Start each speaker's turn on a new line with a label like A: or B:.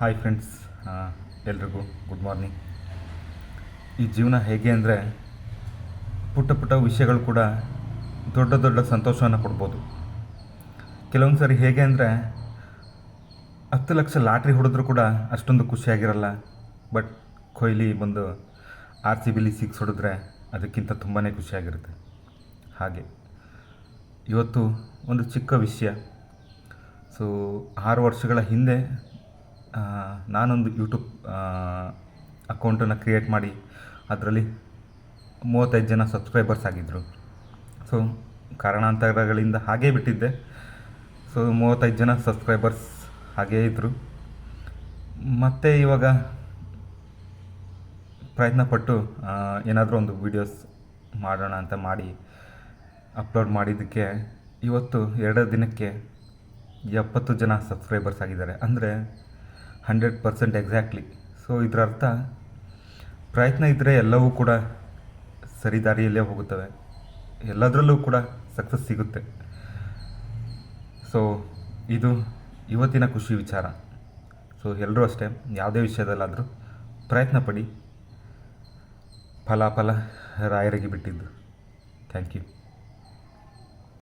A: Hi friends ಎಲ್ರಿಗೂ good morning ಈ ಜೀವನ ಹೇಗೆ ಅಂದರೆ ಪುಟ್ಟ ಪುಟ್ಟ ವಿಷಯಗಳು ಕೂಡ ದೊಡ್ಡ ದೊಡ್ಡ ಸಂತೋಷವನ್ನು ಕೊಡ್ಬೋದು. ಕೆಲವೊಂದು ಸಾರಿ ಹೇಗೆ ಅಂದರೆ ಹತ್ತು ಲಕ್ಷ ಲಾಟ್ರಿ ಹೊಡೆದ್ರೂ ಕೂಡ ಅಷ್ಟೊಂದು ಖುಷಿಯಾಗಿರಲ್ಲ. ಬಟ್ ಕೊಹ್ಲಿ ಬಂದು ಆರ್ ಸಿ ಬಿಲಿ ಸಿಕ್ಸ್ ಹೊಡೆದ್ರೆ ಅದಕ್ಕಿಂತ ತುಂಬಾ ಖುಷಿಯಾಗಿರುತ್ತೆ. ಹಾಗೆ ಇವತ್ತು ಒಂದು ಚಿಕ್ಕ ವಿಷಯ. ಸೊ ಆರು ವರ್ಷಗಳ ಹಿಂದೆ ನಾನೊಂದು ಯೂಟ್ಯೂಬ್ ಅಕೌಂಟನ್ನು ಕ್ರಿಯೇಟ್ ಮಾಡಿ, ಅದರಲ್ಲಿ ಮೂವತ್ತೈದು ಜನ ಸಬ್ಸ್ಕ್ರೈಬರ್ಸ್ ಆಗಿದ್ದರು ಸೊ ಕಾರಣಾಂತರಗಳಿಂದ ಹಾಗೇ ಬಿಟ್ಟಿದ್ದೆ. ಸೊ ಮೂವತ್ತೈದು ಜನ ಸಬ್ಸ್ಕ್ರೈಬರ್ಸ್ ಹಾಗೇ ಇದ್ದರು ಮತ್ತು ಇವಾಗ ಪ್ರಯತ್ನಪಟ್ಟು ಏನಾದರೂ ಒಂದು ವೀಡಿಯೋಸ್ ಮಾಡೋಣ ಅಂತ ಮಾಡಿ ಅಪ್ಲೋಡ್ ಮಾಡಿದ್ದಕ್ಕೆ ಇವತ್ತು ಎರಡು ದಿನಕ್ಕೆ ಎಪ್ಪತ್ತು ಜನ ಸಬ್ಸ್ಕ್ರೈಬರ್ಸ್ ಆಗಿದ್ದಾರೆ. ಅಂದರೆ ಹಂಡ್ರೆಡ್ ಪರ್ಸೆಂಟ್ ಎಕ್ಸಾಕ್ಟ್ಲಿ. ಸೊ ಇದರ ಅರ್ಥ ಪ್ರಯತ್ನ ಇದ್ದರೆ ಎಲ್ಲವೂ ಕೂಡ ಸರಿ ದಾರಿಯಲ್ಲೇ ಹೋಗುತ್ತವೆ. ಎಲ್ಲದರಲ್ಲೂ ಕೂಡ ಸಕ್ಸಸ್ ಸಿಗುತ್ತೆ. ಸೊ ಇದು ಇವತ್ತಿನ ಖುಷಿ ವಿಚಾರ. ಸೊ ಎಲ್ಲರೂ ಅಷ್ಟೇ, ಯಾವುದೇ ವಿಷಯದಲ್ಲಾದರೂ ಪ್ರಯತ್ನ ಪಡಿ. ಫಲಾಫಲ ರಾಯರಿಗೆ ಬಿಟ್ಟಿದ್ದು. Thank you.